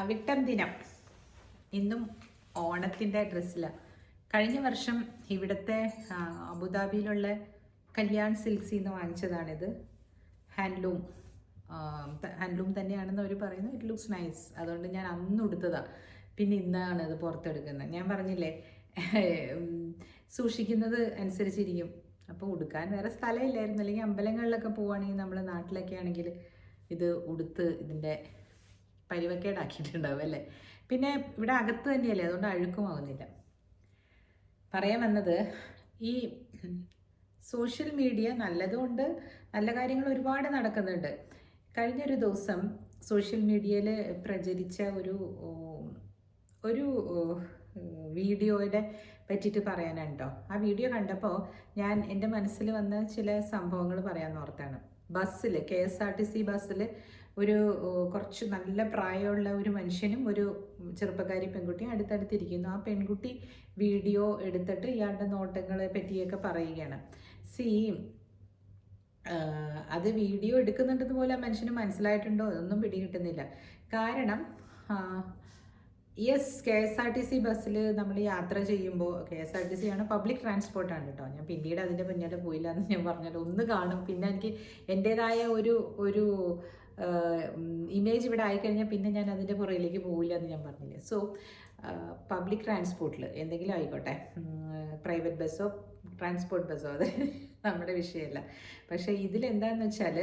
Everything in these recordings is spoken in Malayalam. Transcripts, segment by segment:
അവിട്ടം ദിനം. ഇന്നും ഓണത്തിന്റെ ഡ്രസ്സിലാണ് കഴിഞ്ഞ വർഷം ഇവിടുത്തെ അബുദാബിയിലുള്ള കല്യാൺ സിൽക്സിൽ നിന്ന് വാങ്ങിച്ചതാണിത്. ഹാൻഡ്ലൂം ഹാൻഡ്ലൂം തന്നെയാണെന്ന് അവർ പറയുന്നു. ഇറ്റ് ലുക്സ് നൈസ് അതുകൊണ്ട് ഞാൻ അന്ന് ഉടുത്തതാണ് പിന്നെ ഇന്നാണ് അത് പുറത്തെടുക്കുന്നത്. ഞാൻ പറഞ്ഞില്ലേ സൂക്ഷിക്കുന്നത് അനുസരിച്ചിരിക്കും. അപ്പോൾ ഉടുക്കാൻ വേറെ സ്ഥലമില്ലായിരുന്നു. അല്ലെങ്കിൽ അമ്പലങ്ങളിലൊക്കെ പോവുകയാണെങ്കിൽ നമ്മൾ നാട്ടിലൊക്കെ ആണെങ്കിൽ ഇത് ഉടുത്ത് ഇതിന്റെ പരിവക്കേടാക്കിയിട്ടുണ്ടാവും അല്ലേ പിന്നെ ഇവിടെ അകത്ത് തന്നെയല്ലേ അതുകൊണ്ട് അഴുക്കുമാവുന്നില്ല പറയാൻ വന്നത് ഈ സോഷ്യൽ മീഡിയ നല്ലതുകൊണ്ട് നല്ല കാര്യങ്ങൾ ഒരുപാട് നടക്കുന്നുണ്ട്. കഴിഞ്ഞൊരു ദിവസം സോഷ്യൽ മീഡിയയിൽ പ്രചരിച്ച ഒരു ഒരു വീഡിയോയുടെ പറ്റിയിട്ട് പറയാനാണ് കേട്ടോ ആ വീഡിയോ കണ്ടപ്പോൾ ഞാൻ എന്റെ മനസ്സിൽ വന്ന ചില സംഭവങ്ങൾ പറയാൻ ഓർത്താണ്. ബസ്സിൽ K S R T C ബസ്സിൽ ഒരു കുറച്ച് നല്ല പ്രായമുള്ള ഒരു മനുഷ്യനും ഒരു ചെറുപ്പക്കാരി പെൺകുട്ടിയും അടുത്തടുത്തിരിക്കുന്നു. ആ പെൺകുട്ടി വീഡിയോ എടുത്തിട്ട് ഇയാളുടെ നോട്ടങ്ങളെ പറ്റിയൊക്കെ പറയുകയാണ്. സി അത് വീഡിയോ എടുക്കുന്നുണ്ടെന്ന് പോലെ ആ മനുഷ്യന് മനസ്സിലായിട്ടുണ്ടോ? അതൊന്നും പിടികിട്ടുന്നില്ല. കാരണം yes K S R T C ബസ്സിൽ നമ്മൾ യാത്ര ചെയ്യുമ്പോൾ K S R T C ആണ് പബ്ലിക് ട്രാൻസ്പോർട്ടാണ് കേട്ടോ. ഞാൻ പിന്നീട് അതിന്റെ പിന്നാലെ പോയില്ല എന്ന് ഞാൻ പറഞ്ഞല്ലോ. ഒന്ന് കാണും. പിന്നെ എനിക്ക് എന്റേതായ ഒരു ഒരു ഇമേജ് ഇവിടെ ആയിക്കഴിഞ്ഞാൽ പിന്നെ ഞാൻ അതിന്റെ പുറകിലേക്ക് പോവില്ല എന്ന് ഞാൻ പറഞ്ഞില്ലേ. സോ പബ്ലിക് ട്രാൻസ്പോർട്ടിൽ എന്തെങ്കിലും ആയിക്കോട്ടെ. പ്രൈവറ്റ് ബസ്സോ ട്രാൻസ്പോർട്ട് ബസ്സോ അത്. നമ്മുടെ വിഷയമല്ല. പക്ഷേ ഇതിലെന്താന്ന് വെച്ചാൽ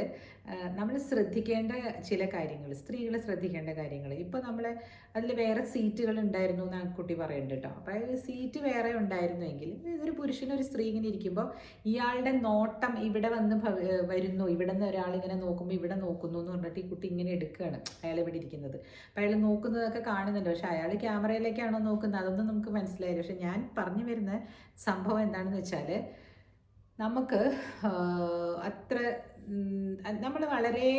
നമ്മൾ ശ്രദ്ധിക്കേണ്ട ചില കാര്യങ്ങൾ സ്ത്രീകൾ ശ്രദ്ധിക്കേണ്ട കാര്യങ്ങൾ ഇപ്പോൾ നമ്മൾ അതിൽ വേറെ സീറ്റുകൾ ഉണ്ടായിരുന്നു എന്ന് ആ കുട്ടി പറയുന്നുണ്ട് കേട്ടോ അപ്പോൾ സീറ്റ് വേറെ ഉണ്ടായിരുന്നുവെങ്കിൽ ഒരു പുരുഷനും ഒരു സ്ത്രീ ഇങ്ങനെ ഇരിക്കുമ്പോൾ ഇയാളുടെ നോട്ടം ഇവിടെ വന്ന് വരുന്നു ഇവിടെ നിന്ന് ഒരാൾ ഇങ്ങനെ നോക്കുമ്പോൾ ഇവിടെ നോക്കുന്നു എന്ന് പറഞ്ഞിട്ട് ഈ കുട്ടി ഇങ്ങനെ എടുക്കുകയാണ് അയാൾ ഇവിടെ ഇരിക്കുന്നത്. അപ്പോൾ അയാൾ നോക്കുന്നതൊക്കെ കാണുന്നുണ്ട്. പക്ഷേ അയാൾ ക്യാമറയിലേക്കാണോ നോക്കുന്നത്? അതൊന്നും നമുക്ക് മനസ്സിലായില്ല. പക്ഷെ ഞാൻ പറഞ്ഞു വരുന്ന സംഭവം എന്താണെന്ന് വെച്ചാൽ നമുക്ക് അത്ര നമ്മൾ വളരെ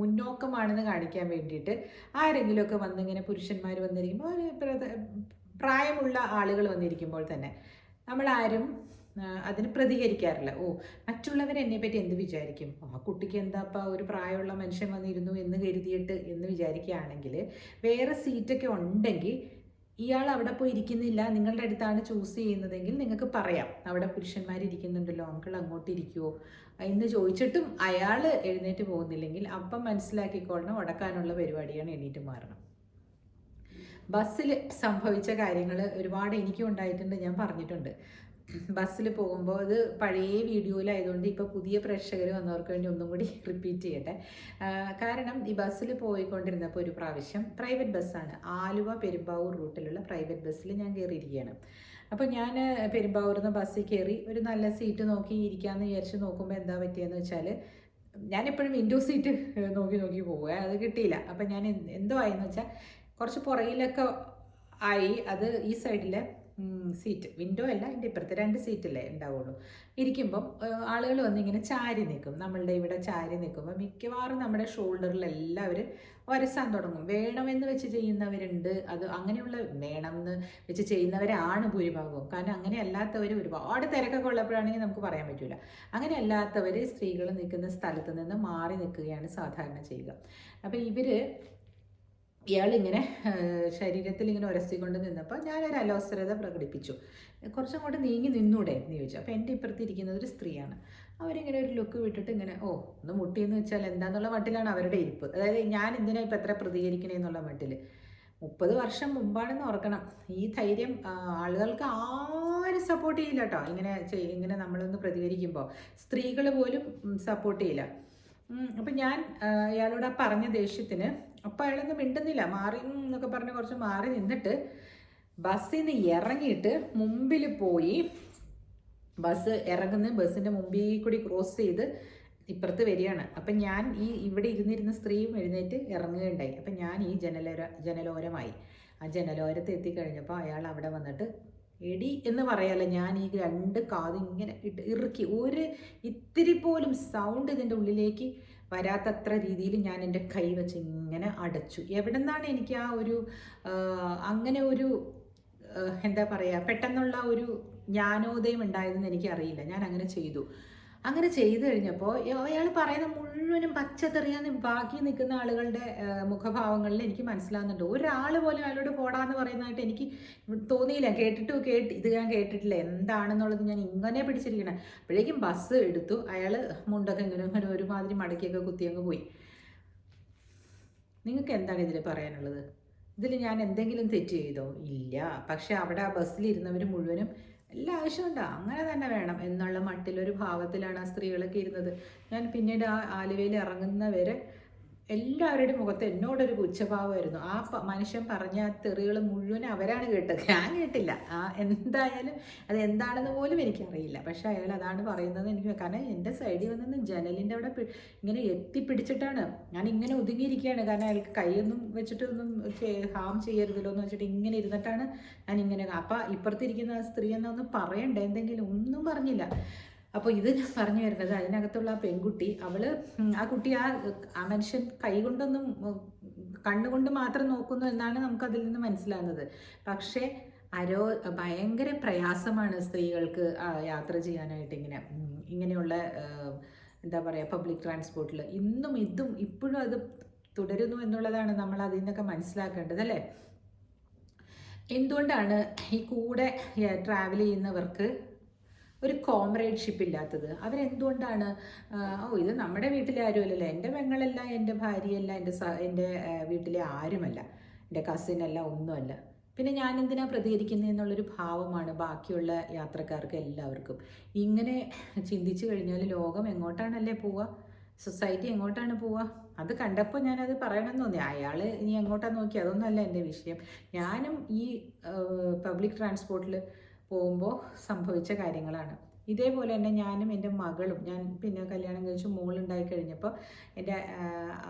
മുന്നോക്കമാണെന്ന് കാണിക്കാൻ വേണ്ടിയിട്ട് ആരെങ്കിലുമൊക്കെ വന്നിങ്ങനെ പുരുഷന്മാർ വന്നിരിക്കുമ്പോൾ ഒരു പ്രായമുള്ള ആളുകൾ വന്നിരിക്കുമ്പോൾ തന്നെ നമ്മളാരും അതിന് പ്രതികരിക്കാറില്ല. ഓ മറ്റുള്ളവർ എന്നെ പറ്റി എന്ത് വിചാരിക്കും? ആ കുട്ടിക്ക് എന്താപ്പാ ഒരു പ്രായമുള്ള മനുഷ്യൻ വന്നിരുന്നു എന്ന് കരുതിയിട്ട് എന്ന് വിചാരിക്കുകയാണെങ്കിൽ വേറെ സീറ്റൊക്കെ ഉണ്ടെങ്കിൽ ഇയാൾ അവിടെ പോയി ഇരിക്കുന്നില്ല നിങ്ങളുടെ അടുത്താണ് ചൂസ് ചെയ്യുന്നതെങ്കിൽ നിങ്ങൾക്ക് പറയാം. അവിടെ പുരുഷന്മാർ ഇരിക്കുന്നുണ്ടല്ലോ അങ്കിൾ അങ്ങോട്ട് ഇരിക്കുമോ എന്ന് ചോദിച്ചിട്ടും അയാൾ എഴുന്നേറ്റ് പോകുന്നില്ലെങ്കിൽ അപ്പം മനസ്സിലാക്കിക്കൊള്ളണം ഉടക്കാനുള്ള പരിപാടിയാണ് എണീറ്റ് മാറണം. ബസ്സിൽ സംഭവിച്ച കാര്യങ്ങൾ ഒരുപാട് എനിക്കും ഉണ്ടായിട്ടുണ്ട് ഞാൻ പറഞ്ഞിട്ടുണ്ട്. ബസ്സിൽ പോകുമ്പോൾ അത് പഴയ വീഡിയോയിലായതുകൊണ്ട് ഇപ്പോൾ പുതിയ പ്രേക്ഷകർ വന്നവർക്ക് വേണ്ടി ഒന്നും കൂടി റിപ്പീറ്റ് ചെയ്യട്ടെ. കാരണം ഈ ബസ്സിൽ പോയിക്കൊണ്ടിരുന്നപ്പോൾ ഒരു പ്രാവശ്യം പ്രൈവറ്റ് ബസ്സാണ് ആലുവ പെരുമ്പാവൂർ റൂട്ടിലുള്ള പ്രൈവറ്റ് ബസ്സിൽ ഞാൻ കയറിയിരിക്കുകയാണ് അപ്പോൾ ഞാൻ പെരുമ്പാവൂരിൽ നിന്ന് ബസ്സിൽ കയറി ഒരു നല്ല സീറ്റ് നോക്കി ഇരിക്കാമെന്ന് വിചാരിച്ച് നോക്കുമ്പോൾ എന്താ പറ്റിയെന്ന് വെച്ചാൽ ഞാൻ എപ്പോഴും വിൻഡോ സീറ്റ് നോക്കി നോക്കി പോവുക അത് കിട്ടിയില്ല. അപ്പം ഞാൻ എന്തോ ആയെന്ന് വെച്ചാൽ കുറച്ച് പുറകിലൊക്കെ ആയി. അത് ഈ സൈഡിലെ സീറ്റ് വിൻഡോ അല്ല എന്റെ ഇപ്പുറത്തെ രണ്ട് സീറ്റല്ലേ ഉണ്ടാവുള്ളൂ. ഇരിക്കുമ്പം ആളുകൾ വന്നിങ്ങനെ ചാരി നിൽക്കും. നമ്മളുടെ ഇവിടെ ചാരി നിൽക്കുമ്പോൾ മിക്കവാറും നമ്മുടെ ഷോൾഡറിൽ എല്ലാവരും ഒരസാൻ തുടങ്ങും. വേണമെന്ന് വെച്ച് ചെയ്യുന്നവരുണ്ട് അത് അങ്ങനെയുള്ള വേണമെന്ന് വെച്ച് ചെയ്യുന്നവരാണ് ഭൂരിഭാഗവും. കാരണം അങ്ങനെ അല്ലാത്തവർ ഒരുപാട് തിരക്കൊക്കെ ഉള്ളപ്പോഴാണെങ്കിൽ നമുക്ക് പറയാൻ പറ്റില്ല അങ്ങനെ അല്ലാത്തവർ സ്ത്രീകൾ നിൽക്കുന്ന സ്ഥലത്ത് നിന്ന് മാറി നിൽക്കുകയാണ് സാധാരണ ചെയ്യുക. അപ്പോൾ ഇവർ ഇയാളിങ്ങനെ ശരീരത്തിൽ ഇങ്ങനെ ഉരസിക്കൊണ്ട് നിന്നപ്പോൾ ഞാനൊരു അലോസരത പ്രകടിപ്പിച്ചു. കുറച്ചും കൂടെ നീങ്ങി നിന്നൂടെ എന്ന് ചോദിച്ചു. അപ്പോൾ എന്റെ ഇപ്പുറത്ത് ഇരിക്കുന്നത് ഒരു സ്ത്രീയാണ്. അവരിങ്ങനെ ഒരു ലുക്ക് വിട്ടിട്ട് ഇങ്ങനെ ഓ ഒന്ന് മുട്ടിയെന്ന് വെച്ചാൽ എന്താന്നുള്ള മട്ടിലാണ് അവരുടെ ഇരിപ്പ്. അതായത് ഞാൻ എന്തിനാ ഇപ്പം എത്ര പ്രതികരിക്കണേ എന്നുള്ള മട്ടിൽ. മുപ്പത് വർഷം മുമ്പാണെന്ന് ഓർക്കണം. ഈ ധൈര്യം ആളുകൾക്ക് ആരും സപ്പോർട്ട് ചെയ്യില്ല കേട്ടോ. ഇങ്ങനെ ഇങ്ങനെ നമ്മളൊന്ന് പ്രതികരിക്കുമ്പോൾ. സ്ത്രീകൾ പോലും സപ്പോർട്ട് ചെയ്യില്ല. അപ്പം ഞാൻ ഇയാളോട് ആ പറഞ്ഞ ദേഷ്യത്തിന് അപ്പം അയാളൊന്നും മിണ്ടുന്നില്ല. മാറി എന്നൊക്കെ പറഞ്ഞ് കുറച്ച് മാറി നിന്നിട്ട് ബസ്സിൽ നിന്ന് ഇറങ്ങിയിട്ട് മുമ്പിൽ പോയി. ബസ് ഇറങ്ങുന്ന ബസ്സിന്റെ മുമ്പിൽ കൂടി ക്രോസ് ചെയ്ത് ഇപ്പുറത്ത് വരികയാണ്. അപ്പം ഞാൻ ഈ ഇവിടെ ഇരുന്നിരുന്ന സ്ത്രീയും എഴുന്നേറ്റ് ഇറങ്ങുകയുണ്ടായി. അപ്പം ഞാൻ ഈ ജനലോര ജനലോരമായി. ആ ജനലോരത്ത് എത്തിക്കഴിഞ്ഞപ്പോൾ അയാൾ അവിടെ വന്നിട്ട് എടി എന്ന് പറയാല്ല ഞാൻ ഈ രണ്ട് കാതും ഇങ്ങനെ ഇട്ട് ഇറുക്കി. ഒരു ഇത്തിരി പോലും സൗണ്ട് ഇതിന്റെ ഉള്ളിലേക്ക് വരാത്തത്ര രീതിയിൽ ഞാൻ എന്റെ കൈ വെച്ച് ഇങ്ങനെ അടച്ചു. എവിടെ നിന്നാണ് എനിക്ക് ആ ഒരു അങ്ങനെ ഒരു എന്താ പറയുക പെട്ടെന്നുള്ള ഒരു ജ്ഞാനോദയം ഉണ്ടായതെന്ന് എനിക്കറിയില്ല. ഞാൻ അങ്ങനെ ചെയ്തു. അങ്ങനെ ചെയ്തു കഴിഞ്ഞപ്പോൾ അയാൾ പറയുന്ന മുഴുവനും പച്ചത്തെറിയാന്ന് ബാക്കി നിൽക്കുന്ന ആളുകളുടെ മുഖഭാവങ്ങളിൽ എനിക്ക് മനസ്സിലാകുന്നുണ്ട് ഒരാൾ പോലും അയാളോട് പോടാന്ന് പറയുന്നതായിട്ട് എനിക്ക് തോന്നിയില്ല. കേട്ടിട്ട് കേട്ട് ഇത് ഞാൻ കേട്ടിട്ടില്ല. എന്താണെന്നുള്ളത് ഞാൻ ഇങ്ങനെ പിടിച്ചിരിക്കണം. അപ്പോഴേക്കും ബസ് എടുത്തു. അയാൾ മുണ്ടൊക്കെ ഇങ്ങനെ ഇങ്ങനെ ഒരുമാതിരി മടക്കിയൊക്കെ കുത്തിയങ്ങ് പോയി. നിങ്ങൾക്ക് എന്താണ് ഇതിൽ പറയാനുള്ളത്? ഇതിൽ ഞാൻ എന്തെങ്കിലും തെറ്റ് ചെയ്തോ? ഇല്ല. പക്ഷെ അവിടെ ആ ബസ്സിലിരുന്നവർ മുഴുവനും എല്ലാ ആവശ്യമുണ്ടോ അങ്ങനെ തന്നെ വേണം എന്നുള്ള മട്ടിലൊരു ഭാവത്തിലാണ് ആ സ്ത്രീകളൊക്കെ ഇരുന്നത്. ഞാൻ പിന്നീട് ആ ആലുവയിൽ ഇറങ്ങുന്നവരെ എല്ലാവരുടെയും മുഖത്ത് എന്നോടൊരു പുച്ഛഭാവമായിരുന്നു. ആ മനുഷ്യൻ പറഞ്ഞ തെറികൾ മുഴുവൻ അവരാണ് കേട്ടത്. ഞാൻ കേട്ടില്ല. ആ എന്തായാലും അത് എന്താണെന്ന് പോലും എനിക്കറിയില്ല. പക്ഷെ അയാൾ അതാണ് പറയുന്നത് എനിക്ക് കാരണം എന്റെ സൈഡിൽ വന്ന് ജനലിന്റെ അവിടെ ഇങ്ങനെ എത്തിപ്പിടിച്ചിട്ടാണ് ഞാൻ ഇങ്ങനെ ഒതുങ്ങിയിരിക്കുകയാണ്. കാരണം അയാൾക്ക് കൈയൊന്നും വെച്ചിട്ട് ഒന്നും ഹാം ചെയ്യരുതല്ലോ എന്ന് വെച്ചിട്ട് ഇങ്ങനെ ഇരുന്നിട്ടാണ് ഞാൻ ഇങ്ങനെ അപ്പം ഇപ്പുറത്തിരിക്കുന്ന സ്ത്രീ എന്നൊന്ന് പറയണ്ട. എന്തെങ്കിലും ഒന്നും പറഞ്ഞില്ല. അപ്പോൾ ഇത് ഞാൻ പറഞ്ഞു വരുന്നത് അതിനകത്തുള്ള ആ പെൺകുട്ടി അവൾ ആ കുട്ടി ആ ആ മനുഷ്യൻ കൈകൊണ്ടൊന്നും കണ്ണുകൊണ്ട് മാത്രം നോക്കുന്നു എന്നാണ് നമുക്ക് അതിൽ നിന്ന് മനസ്സിലാകുന്നത്. പക്ഷേ അരോ ഭയങ്കര പ്രയാസമാണ് സ്ത്രീകൾക്ക് യാത്ര ചെയ്യാനായിട്ട് ഇങ്ങനെ ഇങ്ങനെയുള്ള എന്താ പറയുക പബ്ലിക് ട്രാൻസ്പോർട്ടിൽ ഇന്നും ഇതും ഇപ്പോഴും അത് തുടരുന്നു എന്നുള്ളതാണ് നമ്മൾ അതിൽ നിന്നൊക്കെ മനസ്സിലാക്കേണ്ടത് അല്ലേ? എന്തുകൊണ്ടാണ് ഈ കൂടെ ട്രാവൽ ചെയ്യുന്നവർക്ക് ഒരു കോംറേഡ്ഷിപ്പ് ഇല്ലാത്തത്. അവരെന്തുകൊണ്ടാണ് ഓ ഇത് നമ്മുടെ വീട്ടിലെ ആരുമല്ലല്ലോ. എന്റെ പെങ്ങളല്ല എന്റെ ഭാര്യയല്ല എന്റെ സ എന്റെ വീട്ടിലെ ആരുമല്ല. എന്റെ കസിനല്ല ഒന്നുമല്ല. പിന്നെ ഞാൻ എന്തിനാ പ്രതികരിക്കുന്നത് എന്നുള്ളൊരു ഭാവമാണ് ബാക്കിയുള്ള യാത്രക്കാർക്ക് എല്ലാവർക്കും. ഇങ്ങനെ ചിന്തിച്ചു കഴിഞ്ഞാൽ ലോകം എങ്ങോട്ടാണല്ലേ പോവുക? സൊസൈറ്റി എങ്ങോട്ടാണ് പോവുക? അത് കണ്ടപ്പോൾ ഞാനത് പറയണമെന്ന് തോന്നി. അയാൾ ഇനി എങ്ങോട്ടാണ് നോക്കി അതൊന്നുമല്ല എന്റെ വിഷയം. ഞാനും ഈ പബ്ലിക് ട്രാൻസ്പോർട്ടിൽ പോകുമ്പോൾ സംഭവിച്ച കാര്യങ്ങളാണ്. ഇതേപോലെ തന്നെ ഞാനും എന്റെ മകളും ഞാൻ പിന്നെ കല്യാണം കഴിച്ച് മോളുണ്ടായി കഴിഞ്ഞപ്പോൾ എന്റെ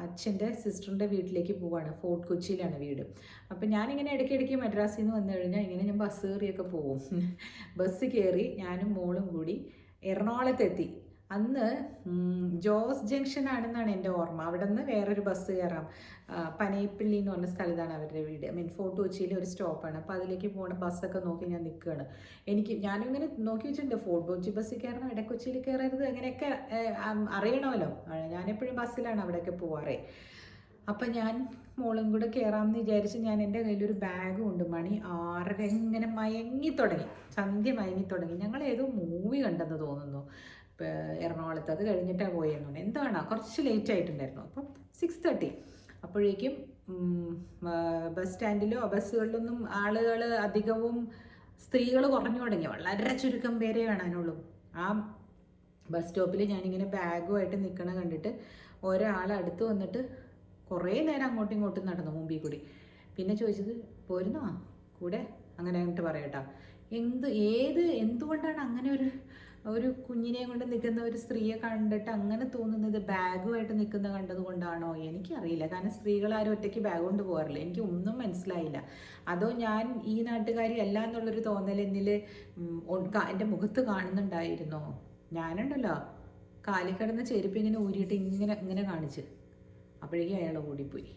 അച്ഛന്റെ സിസ്റ്ററിന്റെ വീട്ടിലേക്ക് പോവാണ്. ഫോർട്ട് കൊച്ചിയിലാണ് വീട്. അപ്പോൾ ഞാനിങ്ങനെ ഇടയ്ക്കിടയ്ക്ക് മദ്രാസിൽ നിന്ന് വന്നു കഴിഞ്ഞാൽ ഇങ്ങനെ ഞാൻ ബസ് കയറിയൊക്കെ പോവും. ബസ് കയറി ഞാനും മോളും കൂടി എറണാകുളത്തെത്തി. അന്ന് ജോസ് ജംഗ്ഷൻ ആണെന്നാണ് എന്റെ ഓർമ്മ. അവിടെ നിന്ന് വേറൊരു ബസ് കയറാം. പനയപ്പള്ളി എന്ന് പറഞ്ഞ സ്ഥലത്താണ് അവരുടെ വീട്. മീൻ ഫോർട്ട് കൊച്ചിയിലെ ഒരു സ്റ്റോപ്പാണ്. അപ്പോൾ അതിലേക്ക് പോകുന്ന ബസ്സൊക്കെ നോക്കി ഞാൻ നിൽക്കുകയാണ് എനിക്ക് ഞാനും ഇങ്ങനെ നോക്കി വെച്ചിട്ടുണ്ട്. ഫോർട്ട് കൊച്ചി ബസ്സിൽ കയറണം ഇടക്കൊച്ചിയിൽ കയറരുത് അങ്ങനെയൊക്കെ അറിയണമല്ലോ. ഞാനെപ്പോഴും ബസ്സിലാണ് അവിടെയൊക്കെ പോവാറേ. അപ്പം ഞാൻ മോളും കൂടെ കയറാമെന്ന് വിചാരിച്ച് ഞാൻ എന്റെ കയ്യിലൊരു ബാഗും ഉണ്ട്. മണി ആറര ഇങ്ങനെ മയങ്ങി തുടങ്ങി. സന്ധ്യ മയങ്ങി തുടങ്ങി. ഞങ്ങൾ ഏതോ മൂവി കണ്ടെന്ന് തോന്നുന്നു. എറണാകുളത്ത്. അത് കഴിഞ്ഞിട്ടാണ് തോന്നുന്നു. എന്താണ്? കുറച്ച് ലേറ്റ് ആയിട്ടുണ്ടായിരുന്നു. അപ്പം സിക്സ് തേർട്ടി അപ്പോഴേക്കും ബസ് സ്റ്റാൻഡിലോ ബസ്സുകളിലൊന്നും ആളുകൾ അധികവും സ്ത്രീകൾ കുറഞ്ഞു തുടങ്ങി. വളരെ ചുരുക്കം പേരെ കാണാനുള്ളൂ. ആ ബസ് സ്റ്റോപ്പിൽ ഞാനിങ്ങനെ ബാഗുമായിട്ട് നിൽക്കണ കണ്ടിട്ട് ഒരാൾ അടുത്ത് വന്നിട്ട് കുറേ നേരം അങ്ങോട്ടും ഇങ്ങോട്ടും നടന്നു മുമ്പിൽ കൂടി. പിന്നെ ചോദിച്ചത് പോരുന്നോ? കൂടെ? അങ്ങനെ അങ്ങോട്ട് പറയട്ടോ എന്ത് ഏത് എന്തുകൊണ്ടാണ് അങ്ങനെ ഒരു ഒരു കുഞ്ഞിനെ കൊണ്ട് നിൽക്കുന്ന ഒരു സ്ത്രീയെ കണ്ടിട്ട് അങ്ങനെ തോന്നുന്നത് ബാഗുമായിട്ട് നിൽക്കുന്ന കണ്ടത് കൊണ്ടാണോ? എനിക്കറിയില്ല. കാരണം സ്ത്രീകൾ ആരും ഒറ്റയ്ക്ക് ബാഗ് കൊണ്ട് പോകാറില്ല. എനിക്ക് ഒന്നും മനസ്സിലായില്ല. അതോ ഞാൻ ഈ നാട്ടുകാരി അല്ല എന്നുള്ളൊരു തോന്നൽ എന്നിൽ എന്റെ മുഖത്ത് കാണുന്നുണ്ടായിരുന്നോ? ഞാനുണ്ടല്ലോ. കാലിൽ കിടന്ന ചെരുപ്പ് ഇങ്ങനെ ഊരിയിട്ട് ഇങ്ങനെ ഇങ്ങനെ കാണിച്ച്. അപ്പോഴേക്കും അയാൾ ഓടിപ്പോയി.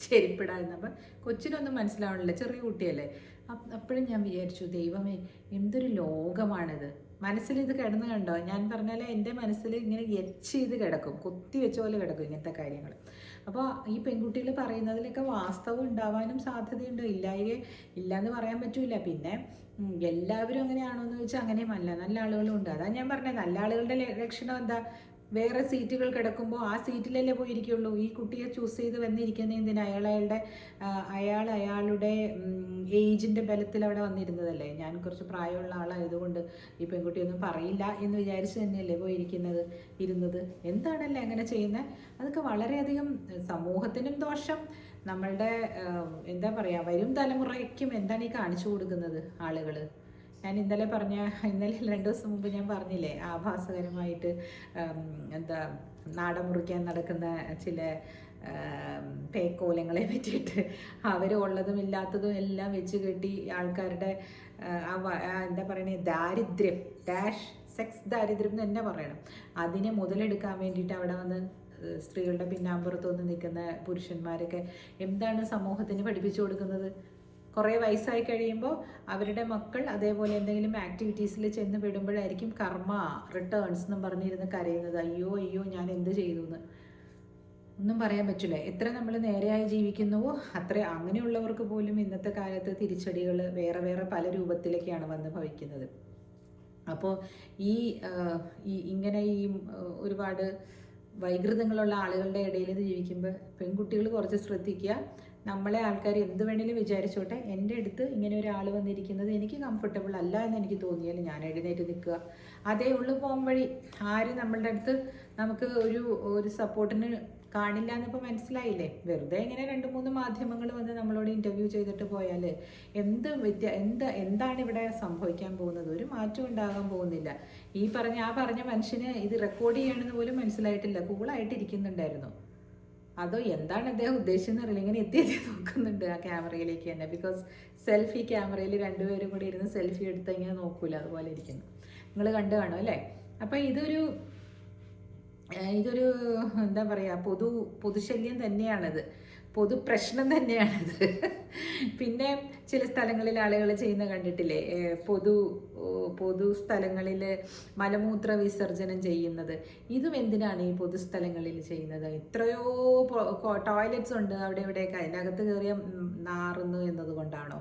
ചെരുപ്പിടായിരുന്നപ്പം കൊച്ചിനൊന്നും മനസ്സിലാവണില്ല. ചെറിയ കുട്ടിയല്ലേ. അപ്പ- അപ്പോഴും ഞാൻ വിചാരിച്ചു ദൈവമേ എന്തൊരു ലോകമാണിത്. മനസ്സിൽ ഇത് കിടന്നു കണ്ടോ? ഞാൻ പറഞ്ഞാൽ എന്റെ മനസ്സിൽ ഇങ്ങനെ എച്ച് ചെയ്ത് കിടക്കും. കുത്തി വെച്ച പോലെ കിടക്കും ഇങ്ങനത്തെ കാര്യങ്ങൾ. അപ്പോൾ ഈ പെൺകുട്ടികൾ പറയുന്നതിലൊക്കെ വാസ്തവം ഉണ്ടാവാനും സാധ്യതയുണ്ട്. ഇല്ലായേ ഇല്ല എന്ന് പറയാൻ പറ്റൂല. പിന്നെ എല്ലാവരും അങ്ങനെയാണോ എന്ന് ചോദിച്ചാൽ അങ്ങനെയുമല്ല. നല്ല ആളുകളും ഉണ്ട്. അതാ ഞാൻ പറഞ്ഞത്. നല്ല ആളുകളുടെ ലക്ഷണം എന്താ? വേറെ സീറ്റുകൾ കിടക്കുമ്പോൾ ആ സീറ്റിലല്ലേ പോയിരിക്കുള്ളൂ. ഈ കുട്ടിയെ ചൂസ് ചെയ്ത് വന്നിരിക്കുന്ന എന്തിനാ? അയാൾ അയാളുടെ അയാൾ അയാളുടെ ഏജിന്റെ ബലത്തിൽ അവിടെ വന്നിരുന്നതല്ലേ? ഞാൻ കുറച്ച് പ്രായമുള്ള ആളായതുകൊണ്ട് ഈ പെൺകുട്ടിയൊന്നും പറയില്ല എന്ന് വിചാരിച്ച് തന്നെയല്ലേ പോയിരിക്കുന്നത് ഇരുന്നത്. എന്താണല്ലേ അങ്ങനെ ചെയ്യുന്നത് അതൊക്കെ വളരെയധികം സമൂഹത്തിനും ദോഷം. നമ്മളുടെ എന്താ പറയുക വരും തലമുറയ്ക്കും എന്താണ് ഈ കാണിച്ചു കൊടുക്കുന്നത് ആളുകൾ ഞാൻ ഇന്നലെ പറഞ്ഞ ഇന്നലെ രണ്ട് ദിവസം മുമ്പ് ഞാൻ പറഞ്ഞില്ലേ ആഭാസകരമായിട്ട് എന്താ നാടൻ മുറിക്കാൻ നടക്കുന്ന ചില പേക്കോലങ്ങളെ പറ്റിയിട്ട് അവർ ഉള്ളതും ഇല്ലാത്തതും എല്ലാം വെച്ച് കെട്ടി ആൾക്കാരുടെ എന്താ പറയണേ ദാരിദ്ര്യം ഡാഷ് സെക്സ് ദാരിദ്ര്യം എന്ന് തന്നെ പറയണം. അതിനെ മുതലെടുക്കാൻ വേണ്ടിയിട്ട് അവിടെ വന്ന് സ്ത്രീകളുടെ പിന്നാമ്പുറത്ത് വന്ന് നിൽക്കുന്ന പുരുഷന്മാരൊക്കെ എന്താണ് സമൂഹത്തിന് പഠിപ്പിച്ചു കൊടുക്കുന്നത്? കുറേ വയസ്സായി കഴിയുമ്പോൾ അവരുടെ മക്കൾ അതേപോലെ എന്തെങ്കിലും ആക്ടിവിറ്റീസിൽ ചെന്ന് വിടുമ്പോഴായിരിക്കും കർമ്മ റിട്ടേൺസ് എന്നും പറഞ്ഞിരുന്ന് കരയുന്നത്. അയ്യോ അയ്യോ ഞാൻ എന്ത് ചെയ്തു എന്ന് ഒന്നും പറയാൻ പറ്റില്ല. എത്ര നമ്മൾ നേരെയായി ജീവിക്കുന്നുവോ അത്ര അങ്ങനെയുള്ളവർക്ക് പോലും ഇന്നത്തെ കാലത്ത് തിരിച്ചടികൾ വേറെ വേറെ പല രൂപത്തിലേക്കാണ് വന്ന് ഭവിക്കുന്നത്. അപ്പോൾ ഈ ഇങ്ങനെ ഈ ഒരുപാട് വൈകൃതങ്ങളുള്ള ആളുകളുടെ ഇടയിൽ ജീവിക്കുമ്പോൾ പെൺകുട്ടികൾ കുറച്ച് ശ്രദ്ധിക്കുക. നമ്മളെ ആൾക്കാർ എന്ത് വേണേലും വിചാരിച്ചോട്ടെ. എന്റെ അടുത്ത് ഇങ്ങനെ ഒരാൾ വന്നിരിക്കുന്നത് എനിക്ക് കംഫർട്ടബിൾ അല്ല എന്ന് എനിക്ക് തോന്നിയാൽ ഞാൻ എഴുന്നേറ്റ് നിൽക്കുക. അതേ ഉള്ളു പോകും വഴി. ആരും നമ്മളുടെ അടുത്ത് നമുക്ക് ഒരു ഒരു സപ്പോർട്ടിന് കാണില്ല എന്നിപ്പോൾ മനസ്സിലായില്ലേ? വെറുതെ ഇങ്ങനെ രണ്ട് മൂന്ന് മാധ്യമങ്ങൾ വന്ന് നമ്മളോട് ഇന്റർവ്യൂ ചെയ്തിട്ട് പോയാൽ എന്ത് വ്യത്യ എന്ത് എന്താണ് ഇവിടെ സംഭവിക്കാൻ പോകുന്നത്? ഒരു മാറ്റം ഉണ്ടാകാൻ പോകുന്നില്ല. ഈ പറഞ്ഞ ആ പറഞ്ഞ മനുഷ്യന് ഇത് റെക്കോർഡ് ചെയ്യണമെന്ന് പോലും മനസ്സിലായിട്ടില്ല. കൂളായിട്ട് ഇരിക്കുന്നുണ്ടായിരുന്നു അതോ എന്താണ് അദ്ദേഹം ഉദ്ദേശിച്ചെന്ന് അറിയില്ല. ഇങ്ങനെ എത്തി എത്തി നോക്കുന്നുണ്ട് ആ ക്യാമറയിലേക്ക് തന്നെ. ബിക്കോസ് സെൽഫി ക്യാമറയിൽ രണ്ടുപേരും കൂടി ഇരുന്ന് സെൽഫി എടുത്ത് ഇങ്ങനെ നോക്കൂല അതുപോലെ ഇരിക്കുന്നു. നിങ്ങൾ കണ്ടു കാണും അല്ലേ? അപ്പം ഇതൊരു ഇതൊരു എന്താ പറയുക പൊതു പൊതുശല്യം തന്നെയാണിത്. പൊതു പ്രശ്നം തന്നെയാണത്. പിന്നെ ചില സ്ഥലങ്ങളിൽ ആളുകൾ ചെയ്യുന്ന കണ്ടിട്ടില്ലേ? പൊതു പൊതു സ്ഥലങ്ങളിൽ മലമൂത്ര വിസർജനം ചെയ്യുന്നത്. ഇതും എന്തിനാണ് ഈ പൊതുസ്ഥലങ്ങളിൽ ചെയ്യുന്നത്? എത്രയോ ടോയ്ലറ്റ്സ് ഉണ്ട് അവിടെ ഇവിടെയൊക്കെ. അതിനകത്ത് കയറിയ നാറുന്നു എന്നതുകൊണ്ടാണോ?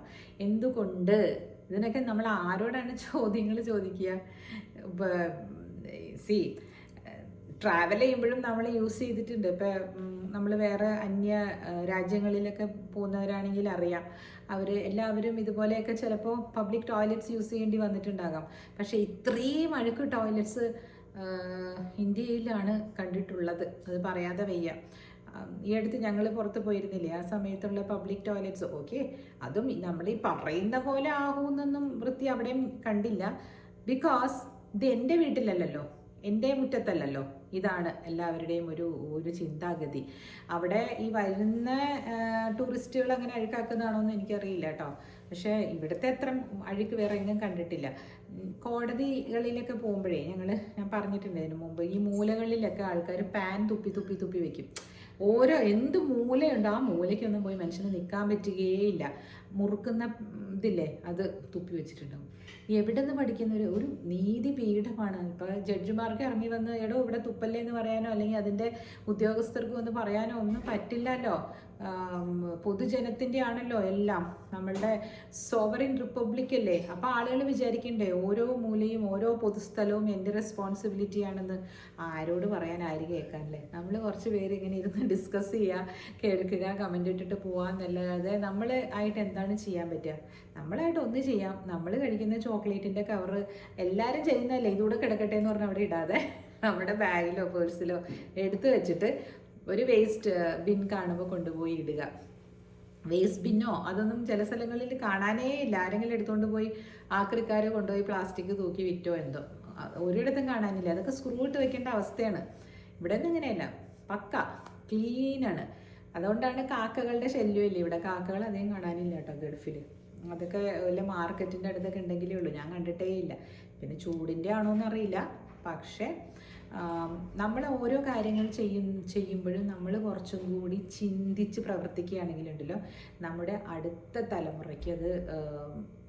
എന്തുകൊണ്ട്? ഇതിനൊക്കെ നമ്മൾ ആരോടാണ് ചോദ്യങ്ങൾ ചോദിക്കുക? സി ട്രാവൽ ചെയ്യുമ്പോഴും നമ്മൾ യൂസ് ചെയ്തിട്ടുണ്ട്. ഇപ്പം നമ്മൾ വേറെ അന്യ രാജ്യങ്ങളിലൊക്കെ പോകുന്നവരാണെങ്കിൽ അറിയാം. അവർ എല്ലാവരും ഇതുപോലെയൊക്കെ ചിലപ്പോൾ പബ്ലിക് ടോയ്ലറ്റ്സ് യൂസ് ചെയ്യേണ്ടി വന്നിട്ടുണ്ടാകാം. പക്ഷേ ഇത്രയും അഴുക്ക് ടോയ്ലറ്റ്സ് ഇന്ത്യയിലാണ് കണ്ടിട്ടുള്ളത്. അത് പറയാതെ വയ്യ. ഈ അടുത്ത് ഞങ്ങൾ പുറത്ത് പോയിരുന്നില്ലേ? ആ സമയത്തുള്ള പബ്ലിക് ടോയ്ലറ്റ്സ് ഓക്കെ അതും നമ്മൾ ഈ പറയുന്ന പോലെ ആകുമെന്നൊന്നും വൃത്തി അവിടെയും കണ്ടില്ല. ബിക്കോസ് ഇത് എന്റെ വീട്ടിലല്ലല്ലോ. എന്റെ മുറ്റത്തല്ലല്ലോ. ഇതാണ് എല്ലാവരുടെയും ഒരു ഒരു ചിന്താഗതി. അവിടെ ഈ വരുന്ന ടൂറിസ്റ്റുകൾ അങ്ങനെ അഴുക്കാക്കുന്നതാണോ എന്ന് എനിക്കറിയില്ല കേട്ടോ. പക്ഷേ ഇവിടുത്തെ അത്ര അഴുക്ക് വേറെ എങ്ങും കണ്ടിട്ടില്ല. കോടതികളിലൊക്കെ പോകുമ്പോഴേ ഞങ്ങൾ ഞാൻ പറഞ്ഞിട്ടുണ്ട് ഇതിന് മുമ്പ് ഈ മൂലകളിലൊക്കെ ആൾക്കാർ പാൻ തുപ്പി തുപ്പി തുപ്പി വെക്കും. ഓരോ എന്ത് മൂലയുണ്ടോ ആ മൂലയ്ക്കൊന്നും പോയി മനുഷ്യന് നിൽക്കാൻ പറ്റുകയേയില്ല മുറുക്കുന്ന ഇതില്ലേ അത് തുപ്പി വെച്ചിട്ടുണ്ടാവും. എവിടെ നിന്ന് പഠിക്കുന്ന ഒരു ഒരു നീതി പീഠമാണ്. ഇപ്പോൾ ജഡ്ജിമാർക്ക് ഇറങ്ങി വന്ന് എടോ ഇവിടെ തുപ്പല്ലേ എന്ന് പറയാനോ അല്ലെങ്കിൽ അതിന്റെ ഉദ്യോഗസ്ഥർക്ക് ഒന്ന് പറയാനോ ഒന്നും പറ്റില്ലല്ലോ. പൊതുജനത്തിന്റെ ആണല്ലോ എല്ലാം. നമ്മളുടെ സോവറിൻ റിപ്പബ്ലിക് അല്ലേ? അപ്പോൾ ആളുകൾ വിചാരിക്കണ്ടേ ഓരോ മൂലയും ഓരോ പൊതുസ്ഥലവും എന്റെ റെസ്പോൺസിബിലിറ്റി ആണെന്ന് ആരോട് പറയാൻ ആര് കേൾക്കാനല്ലേ? നമ്മൾ കുറച്ച് പേര് ഇങ്ങനെ ഇരുന്ന് ഡിസ്കസ് ചെയ്യുക കേൾക്കുക കമന്റ് ഇട്ടിട്ട് പോകാമെന്നല്ലാതെ നമ്മൾ ആയിട്ട് എന്താണ് ചെയ്യാൻ പറ്റുക? നമ്മളായിട്ട് ഒന്ന് ചെയ്യാം. നമ്മൾ കഴിക്കുന്ന ചോക്ലേറ്റിന്റെ കവറ് എല്ലാവരും ചെയ്യുന്നതല്ലേ? ഇതുകൂടെ കിടക്കട്ടെ എന്ന് പറഞ്ഞാൽ അവിടെ ഇടാതെ. നമ്മുടെ ബാഗിലോ പേഴ്സിലോ എടുത്തു വെച്ചിട്ട് ഒരു വേസ്റ്റ് ബിൻ കാണുമ്പോൾ കൊണ്ടുപോയി ഇടുക. വേസ്റ്റ് ബിന്നോ അതൊന്നും ചില സ്ഥലങ്ങളിൽ കാണാനേ ഇല്ല. ആരെങ്കിലും എടുത്തുകൊണ്ട് പോയി ആക്രിക്കാർ കൊണ്ടുപോയി പ്ലാസ്റ്റിക് തൂക്കി വിറ്റോ എന്തോ. ഒരിടത്തും കാണാനില്ല. അതൊക്കെ സ്ക്രൂ ഇട്ട് വെക്കേണ്ട അവസ്ഥയാണ്. ഇവിടെ ഒന്നും ഇങ്ങനെയല്ല പക്ക ക്ലീനാണ് അതുകൊണ്ടാണ് കാക്കകളുടെ ശല്യമില്ല. ഇവിടെ കാക്കകൾ അധികം കാണാനില്ല കേട്ടോ ഗൾഫിൽ അതൊക്കെ വല്ല മാർക്കറ്റിന്റെ അടുത്തൊക്കെ ഉണ്ടെങ്കിലേ ഉള്ളൂ. ഞാൻ കണ്ടിട്ടേ ഇല്ല. പിന്നെ ചൂടിന്റെ ആണോ എന്നറിയില്ല പക്ഷേ നമ്മൾ ഓരോ കാര്യങ്ങൾ ചെയ്യും ചെയ്യുമ്പോഴും നമ്മൾ കുറച്ചും കൂടി ചിന്തിച്ച് പ്രവർത്തിക്കുകയാണെങ്കിലുണ്ടല്ലോ നമ്മുടെ അടുത്ത തലമുറയ്ക്ക് അത്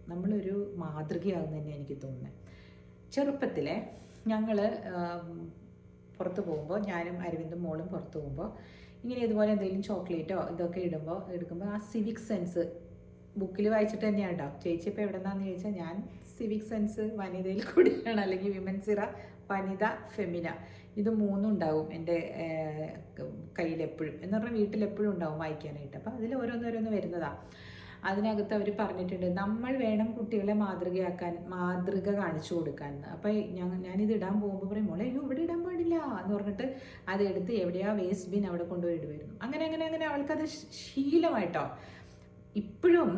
നമ്മളൊരു മാതൃകയാകും തന്നെ എനിക്ക് തോന്നുന്നത് ചെറുപ്പത്തിലെ ഞങ്ങൾ പുറത്ത് പോകുമ്പോൾ ഞാനും അരവിന്ദും മോളും പുറത്ത് പോകുമ്പോൾ ഇങ്ങനെ ഇതുപോലെ എന്തെങ്കിലും ചോക്ലേറ്റോ ഇതൊക്കെ ഇടുമ്പോൾ എടുക്കുമ്പോൾ ആ സിവിക് സെൻസ് ബുക്കിൽ വായിച്ചിട്ട് തന്നെയാണ് കേട്ടോ ചേച്ചി ഇപ്പോൾ എവിടെ നിന്നാന്ന് ചോദിച്ചാൽ ഞാൻ സിവിക് സെൻസ് വനിതയിൽ കൂടിയാണ് അല്ലെങ്കിൽ വിമൻസ് വിമൻസിറ വനിത ഫെമിന ഇത് മൂന്നും ഉണ്ടാവും എന്റെ കയ്യിൽ എപ്പോഴും. എന്ന് പറഞ്ഞാൽ വീട്ടിൽ എപ്പോഴും ഉണ്ടാവും വായിക്കാനായിട്ട്. അപ്പോൾ അതിൽ ഓരോന്നോരോന്ന് വരുന്നതാണ് അതിനകത്ത് അവർ പറഞ്ഞിട്ടുണ്ട് നമ്മൾ വേണം കുട്ടികളെ മാതൃകയാക്കാൻ മാതൃക കാണിച്ചു കൊടുക്കാൻ. അപ്പോൾ ഞാൻ ഞാനിത് ഇടാൻ പോകുമ്പോൾ പറയും മോളെ അയ്യോ ഇവിടെ ഇടാൻ പാടില്ല. എന്ന് പറഞ്ഞിട്ട് അതെടുത്ത് എവിടെയാ വേസ്റ്റ് ബിൻ അവിടെ കൊണ്ടുപോയി ഇടുമായിരുന്നു അങ്ങനെ അങ്ങനെ അങ്ങനെ അവൾക്കത് ശീലമായിട്ടോ. ഇപ്പോഴും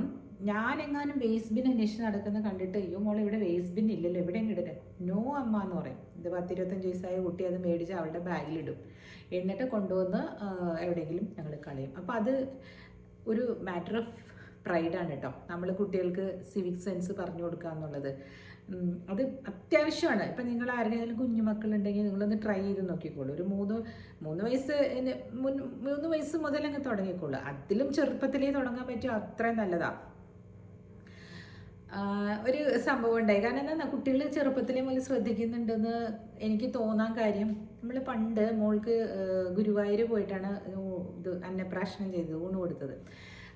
ഞാൻ എങ്ങാനും വേസ്റ്റ് ബിൻ അന്വേഷിച്ച് നടക്കുന്ന കണ്ടിട്ട് അയ്യോ മോൾ ഇവിടെ വേസ്റ്റ് ബിൻ ഇല്ലല്ലോ എവിടെ ഇടരുത് നോ അമ്മ എന്ന് പറയും. ഇത് പത്തിരുപത്തഞ്ച് വയസ്സായ കുട്ടി അത് മേടിച്ച് അവളുടെ ബാഗിലിടും. എന്നിട്ട് കൊണ്ടുവന്ന് എവിടെയെങ്കിലും ഞങ്ങൾ കളയും. അപ്പോൾ അത് ഒരു മാറ്റർ ഓഫ് പ്രൈഡാണ് കേട്ടോ. നമ്മൾ കുട്ടികൾക്ക് സിവിക് സെൻസ് പറഞ്ഞു കൊടുക്കുക എന്നുള്ളത് അത് അത്യാവശ്യമാണ്. ഇപ്പം നിങ്ങൾ ആരുടെയെങ്കിലും കുഞ്ഞുമക്കളുണ്ടെങ്കിൽ നിങ്ങളൊന്ന് ട്രൈ ചെയ്ത് നോക്കിക്കോളൂ. ഒരു മൂന്ന് മൂന്ന് വയസ്സ് മുൻ- മൂന്ന് വയസ്സ് മുതൽ അങ്ങ് തുടങ്ങിക്കോളൂ. അതിലും ചെറുപ്പത്തിലേ തുടങ്ങാൻ പറ്റും അത്രയും നല്ലതാണ് ഒരു സംഭവം ഉണ്ടായി. കാരണം എന്താ കുട്ടികൾ ചെറുപ്പത്തിലേ മുതൽ ശ്രദ്ധിക്കുന്നുണ്ടെന്ന് എനിക്ക് തോന്നാൻ കാര്യം നമ്മൾ പണ്ട് മോൾക്ക് ഗുരുവായൂർ പോയിട്ടാണ് ഇത് അന്നപ്രാശനം ചെയ്തത് ഊണ് കൊടുത്തത്.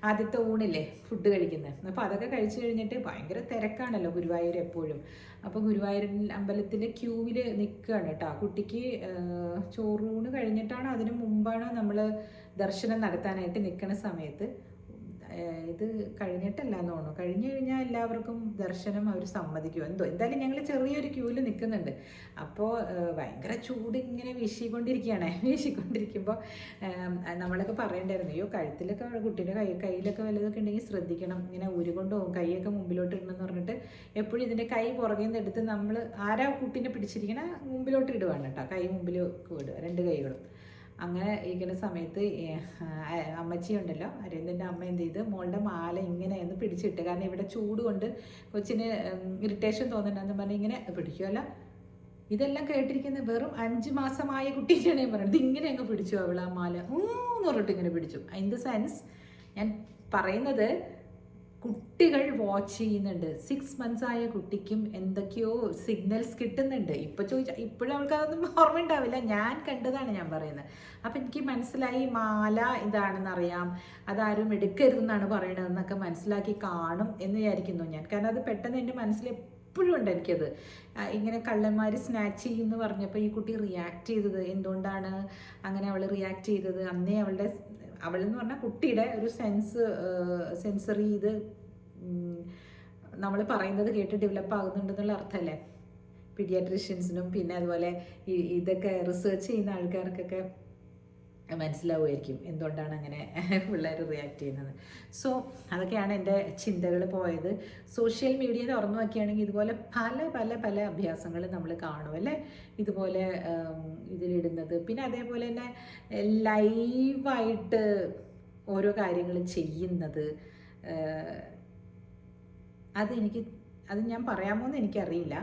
ആദ്യത്തെ ഊണില്ലേ ഫുഡ് കഴിക്കുന്നത്. അപ്പോൾ അതൊക്കെ കഴിച്ചു കഴിഞ്ഞിട്ട് ഭയങ്കര തിരക്കാണല്ലോ ഗുരുവായൂർ എപ്പോഴും. അപ്പോൾ ഗുരുവായൂർ അമ്പലത്തിൽ ക്യൂവിൽ നിൽക്കുകയാണ് കേട്ടോ കുട്ടിക്ക് ചോറൂണ് കഴിഞ്ഞിട്ടാണ് അതിന് മുമ്പാണ് നമ്മൾ ദർശനം നടത്താനായിട്ട് നിൽക്കുന്ന സമയത്ത്. ഇത് കഴിഞ്ഞിട്ടല്ല എന്ന് തോന്നുന്നു. കഴിഞ്ഞു കഴിഞ്ഞാൽ എല്ലാവർക്കും ദർശനം അവർ സമ്മതിക്കും. എന്തോ എന്തായാലും ഞങ്ങൾ ചെറിയൊരു ക്യൂവിൽ നിൽക്കുന്നുണ്ട് അപ്പോൾ ഭയങ്കര ചൂട് ഇങ്ങനെ വീശിക്കൊണ്ടിരിക്കുകയാണ്. വീശിക്കൊണ്ടിരിക്കുമ്പോൾ നമ്മളൊക്കെ പറയണ്ടായിരുന്നു അയ്യോ കഴുത്തിലൊക്കെ കുട്ടീന്റെ കൈ കയ്യിലൊക്കെ വല്ലതൊക്കെ ഉണ്ടെങ്കിൽ ശ്രദ്ധിക്കണം. ഇങ്ങനെ ഊരുകൊണ്ട് പോകും കൈയൊക്കെ മുമ്പിലോട്ട് ഇടണമെന്ന് പറഞ്ഞിട്ട് എപ്പോഴും ഇതിന്റെ കൈ പുറകിൽ നിന്ന് എടുത്ത് നമ്മൾ ആരാ കുട്ടീനെ പിടിച്ചിരിക്കണ മുമ്പിലോട്ട് ഇടുവാണ് കേട്ടോ. കൈ മുമ്പിലേക്ക് ഇടുക രണ്ട് കൈകളും. അങ്ങനെ ഇരിക്കുന്ന സമയത്ത് അമ്മച്ചിയുണ്ടല്ലോ അരവിന്ദന്റെ അമ്മ എന്ത് ചെയ്ത് മോളുടെ മാല ഇങ്ങനെയെന്ന് പിടിച്ചിട്ട് കാരണം ഇവിടെ ചൂട് കൊണ്ട് കൊച്ചിന് ഇറിറ്റേഷൻ തോന്നുന്നുണ്ടെന്ന് പറഞ്ഞ് ഇങ്ങനെ പിടിക്കുമല്ലോ ഇതെല്ലാം കേട്ടിരിക്കുന്ന വെറും അഞ്ച് മാസമായ കുട്ടീനെയാണ് ഞാൻ പറയുന്നത് ഇങ്ങനെ അങ്ങ് പിടിച്ചു അവൾ ആ മാല. ഊന്ന് പറഞ്ഞിട്ട് ഇങ്ങനെ പിടിച്ചു. ഇൻ ദ സെൻസ് ഞാൻ പറയുന്നത് കുട്ടികൾ വാച്ച് ചെയ്യുന്നുണ്ട്. സിക്സ് മന്ത്സ് ആയ കുട്ടിക്കും എന്തൊക്കെയോ സിഗ്നൽസ് കിട്ടുന്നുണ്ട്. ഇപ്പൊ ചോദിച്ചാൽ ഇപ്പോഴും അവൾക്ക് അതൊന്നും ഓർമ്മ ഉണ്ടാവില്ല ഞാൻ കണ്ടതാണ് ഞാൻ പറയുന്നത്. അപ്പം എനിക്ക് മനസ്സിലായി മാല ഇതാണെന്ന് അറിയാം അതാരും എടുക്കരുതെന്നാണ് പറയണതെന്നൊക്കെ മനസ്സിലാക്കി കാണും എന്ന് വിചാരിക്കുന്നു ഞാൻ. കാരണം അത് പെട്ടെന്ന് എന്റെ മനസ്സിൽ എപ്പോഴും ഉണ്ട് എനിക്കത്. ഇങ്ങനെ കള്ളന്മാർ സ്നാച്ച് ചെയ്യുമെന്ന് പറഞ്ഞപ്പോൾ ഈ കുട്ടി റിയാക്ട് ചെയ്തത് എന്തുകൊണ്ടാണ് അങ്ങനെ അവൾ റിയാക്ട് ചെയ്തത്? അന്നേ അവളുടെ അവളെന്ന് പറഞ്ഞാൽ കുട്ടിയുടെ ഒരു സെൻസ് സെൻസറി ഇത് നമ്മൾ പറയുന്നത് കേട്ട് ഡെവലപ്പ് ആകുന്നുണ്ടെന്നുള്ള അർത്ഥമല്ലേ പീഡിയാട്രീഷ്യൻസിനും പിന്നെ അതുപോലെ ഇതൊക്കെ റിസർച്ച് ചെയ്യുന്ന ആൾക്കാർക്കൊക്കെ മനസ്സിലാവുമായിരിക്കും എന്തുകൊണ്ടാണ് അങ്ങനെ പിള്ളേർ റിയാക്ട് ചെയ്യുന്നത്. സോ അതൊക്കെയാണ് എന്റെ ചിന്തകൾ പോയത്. സോഷ്യൽ മീഡിയ തുറന്നു നോക്കിയാണെങ്കിൽ ഇതുപോലെ പല പല പല അഭ്യാസങ്ങൾ നമ്മൾ കാണും അല്ലേ? ഇതുപോലെ ഇതിലിടുന്നത്. പിന്നെ അതേപോലെ തന്നെ ലൈവായിട്ട് ഓരോ കാര്യങ്ങൾ ചെയ്യുന്നത് അതെനിക്ക് അത് ഞാൻ പറയാമോ എന്ന് എനിക്കറിയില്ല.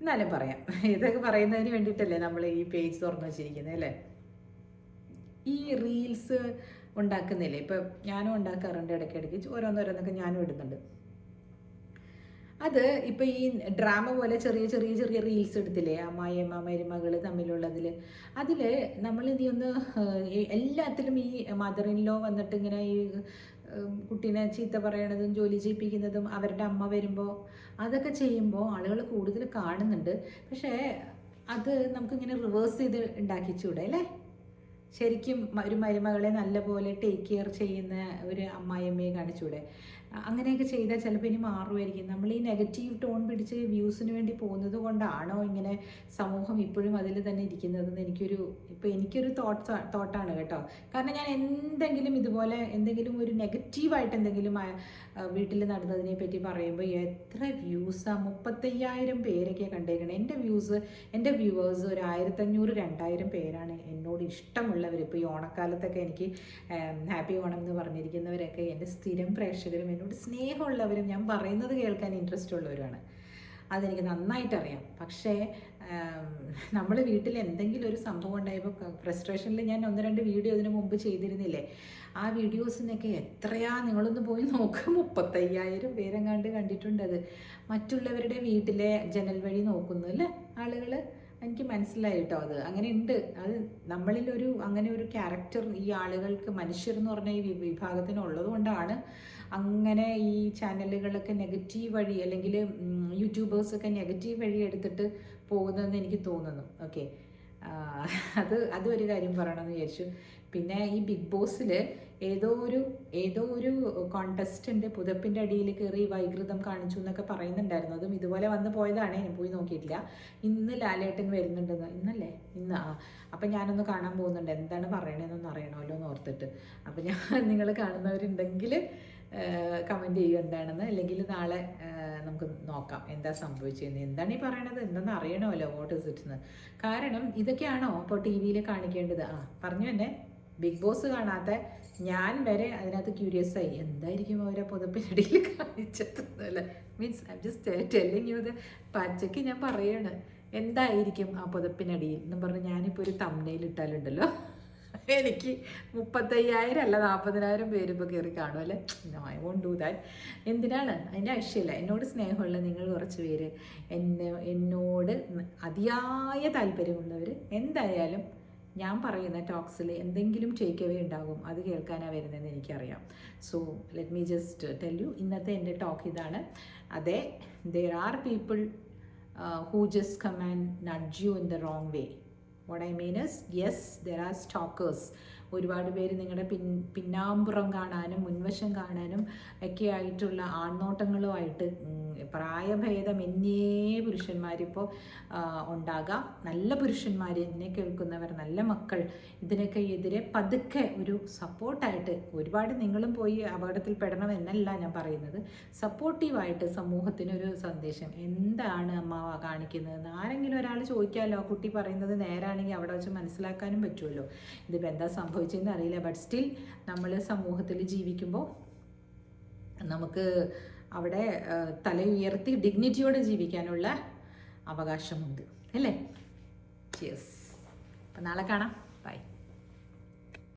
എന്നാലും പറയാം. ഇതൊക്കെ പറയുന്നതിന് വേണ്ടിയിട്ടല്ലേ നമ്മൾ ഈ പേജ് തുറന്നു വച്ചിരിക്കുന്നത് അല്ലേ? ഈ റീൽസ് ഉണ്ടാക്കുന്നില്ലേ? ഇപ്പം ഞാനും ഉണ്ടാക്കാറുണ്ട് ഇടയ്ക്കിടയ്ക്ക്. ഓരോന്നോരോന്നൊക്കെ ഞാനും ഇടുന്നുണ്ട്. അത് ഇപ്പം ഈ ഡ്രാമ പോലെ ചെറിയ ചെറിയ ചെറിയ റീൽസ് എടുത്തില്ലേ? അമ്മായിയമ്മ മരുമകൾ തമ്മിലുള്ളതിൽ അതിൽ നമ്മൾ ഇനി ഒന്ന് എല്ലാത്തിലും ഈ മദർ ഇൻ ലോ വന്നിട്ട് ഇങ്ങനെ ഈ കുട്ടീനെ ചീത്ത പറയണതും ജോലി ചെയ്യിപ്പിക്കുന്നതും അവരുടെ അമ്മ വരുമ്പോൾ അതൊക്കെ ചെയ്യുമ്പോൾ ആളുകൾ കൂടുതൽ കാണുന്നുണ്ട്. പക്ഷേ അത് നമുക്കിങ്ങനെ റിവേഴ്സ് ചെയ്ത് ഉണ്ടാക്കിച്ചൂടെ അല്ലേ? ശരിക്കും ഒരു മരുമകളെ നല്ലപോലെ ടേക്ക് കെയർ ചെയ്യുന്ന ഒരു അമ്മായിയമ്മയെ കാണിച്ചൂടെ? അങ്ങനെയൊക്കെ ചെയ്താൽ ചിലപ്പോൾ ഇനി മാറുമായിരിക്കും. നമ്മൾ ഈ നെഗറ്റീവ് ടോൺ പിടിച്ച് വ്യൂസിന് വേണ്ടി പോകുന്നത് കൊണ്ടാണോ ഇങ്ങനെ സമൂഹം ഇപ്പോഴും അതിൽ തന്നെ ഇരിക്കുന്നതെന്ന് എനിക്കൊരു ഇപ്പോൾ എനിക്കൊരു തോട്ട്സ് തോട്ടാണ് കേട്ടോ. കാരണം ഞാൻ എന്തെങ്കിലും ഇതുപോലെ എന്തെങ്കിലും ഒരു നെഗറ്റീവായിട്ട് എന്തെങ്കിലും വീട്ടിൽ നടന്നതിനെ പറ്റി പറയുമ്പോൾ എത്ര വ്യൂസാണ് മുപ്പത്തയ്യായിരം പേരൊക്കെ കണ്ടേക്കണം. എന്റെ വ്യൂസ് എന്റെ വ്യൂവേഴ്സ് ഒരു ആയിരത്തഞ്ഞൂറ് രണ്ടായിരം പേരാണ് എന്നോട് ഇഷ്ടമുള്ളവർ ഇപ്പോൾ ഈ ഓണക്കാലത്തൊക്കെ എനിക്ക് ഹാപ്പി ഓണം എന്ന് പറഞ്ഞിരിക്കുന്നവരൊക്കെ എന്റെ സ്ഥിരം പ്രേക്ഷകരും എന്നോട് സ്നേഹമുള്ളവരും ഞാൻ പറയുന്നത് കേൾക്കാൻ ഇൻട്രസ്റ്റ് ഉള്ളവരുമാണ് അതെനിക്ക് നന്നായിട്ടറിയാം. പക്ഷേ നമ്മൾ വീട്ടിൽ എന്തെങ്കിലും ഒരു സംഭവം ഉണ്ടായപ്പോൾ ഫ്രസ്ട്രേഷനിൽ ഞാൻ ഒന്ന് രണ്ട് വീഡിയോ ഇതിനു മുമ്പ് ചെയ്തിരുന്നില്ലേ? ആ വീഡിയോസിനൊക്കെ എത്രയാ നിങ്ങളൊന്ന് പോയി നോക്കുക മുപ്പത്തയ്യായിരം പേരെങ്ങാണ്ട് കണ്ടിട്ടുണ്ട് അത്. മറ്റുള്ളവരുടെ വീട്ടിലെ ജനൽ വഴി നോക്കുന്നു അല്ലേ? ആളുകൾ എനിക്ക് മനസ്സിലായി കേട്ടോ അത്. അങ്ങനെ ഉണ്ട്. അത് നമ്മളിലൊരു അങ്ങനെ ഒരു ക്യാരക്ടർ ഈ ആളുകൾക്ക് മനുഷ്യർ എന്ന് പറഞ്ഞ ഈ വിഭാഗത്തിന് കൊണ്ടാണ് അങ്ങനെ ഈ ചാനലുകളൊക്കെ നെഗറ്റീവ് വഴി അല്ലെങ്കിൽ യൂട്യൂബേഴ്സൊക്കെ നെഗറ്റീവ് വഴി എടുത്തിട്ട് പോകുന്നതെന്ന് എനിക്ക് തോന്നുന്നു. ഓക്കെ അത് അതും ഒരു കാര്യം പറയണമെന്ന് വിചാരിച്ചു. പിന്നെ ഈ ബിഗ് ബോസിൽ ഏതോ ഒരു ഏതോ ഒരു കോണ്ടസ്റ്റന്റ് പുതപ്പിന്റെ അടിയിൽ കയറി വൈകൃതം കാണിച്ചു എന്നൊക്കെ പറയുന്നുണ്ടായിരുന്നു. അതും ഇതുപോലെ വന്ന് പോയതാണ്. ഞാൻ പോയി നോക്കിയിട്ടില്ല. ഇന്ന് ലാലേട്ടൻ വരുന്നുണ്ടെന്ന്. ഇന്നല്ലേ? ഇന്ന്. ആ. അപ്പം ഞാനൊന്ന് കാണാൻ പോകുന്നുണ്ട്. എന്താണ് പറയണതെന്നൊന്ന് അറിയണമല്ലോ എന്ന് ഓർത്തിട്ട്. അപ്പം ഞാൻ നിങ്ങൾ കാണുന്നവരുണ്ടെങ്കിൽ കമന്റ് ചെയ്യുക എന്താണെന്ന്. അല്ലെങ്കിൽ നാളെ നമുക്ക് നോക്കാം. എന്താ സംഭവിച്ചതെന്ന് എന്താണ് ഈ പറയണത്? എന്തെന്ന് അറിയണമല്ലോ. വോട്ട് ഇസ് ഇറ്റ് കാരണം ഇതൊക്കെയാണോ ഇപ്പോൾ ടി വിയിൽ കാണിക്കേണ്ടത്? ആ പറഞ്ഞു തന്നെ ബിഗ് ബോസ് കാണാത്ത ഞാൻ വരെ അതിനകത്ത് ക്യൂരിയസ് ആയി. എന്തായിരിക്കും അവരെ പുതപ്പിനടിയിൽ കാണിച്ചത് അല്ലേ means I just telling you the പച്ചയ്ക്ക് ഞാൻ പറയാണ്. എന്തായിരിക്കും ആ പുതപ്പിനടിയിൽ എന്ന് പറഞ്ഞ് ഞാനിപ്പോൾ ഒരു തമ്മനയിൽ ഇട്ടാലുണ്ടല്ലോ. എനിക്ക് മുപ്പത്തയ്യായിരം അല്ല നാൽപ്പതിനായിരം പേര് ഇപ്പോൾ കയറി കാണും അല്ലേ? ഐ വോണ്ട് ഡു ദാറ്റ് എന്തിനാണ്? അതിന്റെ ആവശ്യമില്ല. എന്നോട് സ്നേഹമുള്ള നിങ്ങൾ കുറച്ച് പേര്. എന്നെ എന്നോട് അതിയായ താല്പര്യമുള്ളവർ എന്തായാലും ഞാൻ പറയുന്ന ടോക്സിൽ എന്തെങ്കിലും ടേക്ക് അവേ ഉണ്ടാകും അത് കേൾക്കാനാണ് വരുന്നതെന്ന് എനിക്കറിയാം. So let me just tell you ഇന്നത്തെ എന്റെ ടോക്ക് ഇതാണ്. അതെ there are people who just come and nudge you in the wrong way what I mean is yes there are stalkers ഒരുപാട് പേര് നിങ്ങളുടെ പിൻ പിന്നാമ്പുറം കാണാനും മുൻവശം കാണാനും ഒക്കെ ആയിട്ടുള്ള ആൺനോട്ടങ്ങളുമായിട്ട് പ്രായഭേദമന്യേ പുരുഷന്മാരിപ്പോൾ ഉണ്ടാകാം. നല്ല പുരുഷന്മാർ എന്നെ കേൾക്കുന്നവർ നല്ല മക്കൾ ഇതിനൊക്കെ എതിരെ പതുക്കെ ഒരു സപ്പോർട്ടായിട്ട് ഒരുപാട് നിങ്ങളും പോയി അപകടത്തിൽ പെടണം എന്നല്ല ഞാൻ പറയുന്നത്. സപ്പോർട്ടീവായിട്ട് സമൂഹത്തിനൊരു സന്ദേശം. എന്താണ് അമ്മാവ കാണിക്കുന്നതെന്ന് ആരെങ്കിലും ഒരാൾ ചോദിക്കാമല്ലോ കുട്ടി പറയുന്നത് നേരാണെങ്കിൽ അവിടെ വെച്ച് മനസ്സിലാക്കാനും പറ്റുമല്ലോ. ഇതിപ്പോൾ എന്താ സംഭവിച്ചതെന്ന് അറിയില്ല. ബട്ട് സ്റ്റിൽ നമ്മൾ സമൂഹത്തിൽ ജീവിക്കുമ്പോൾ നമുക്ക് അവിടെ തല ഉയർത്തി ഡിഗ്നിറ്റിയോടെ ജീവിക്കാനുള്ള അവകാശമുണ്ട്. അല്ലേ? യെസ് അപ്പം നാളെ കാണാം.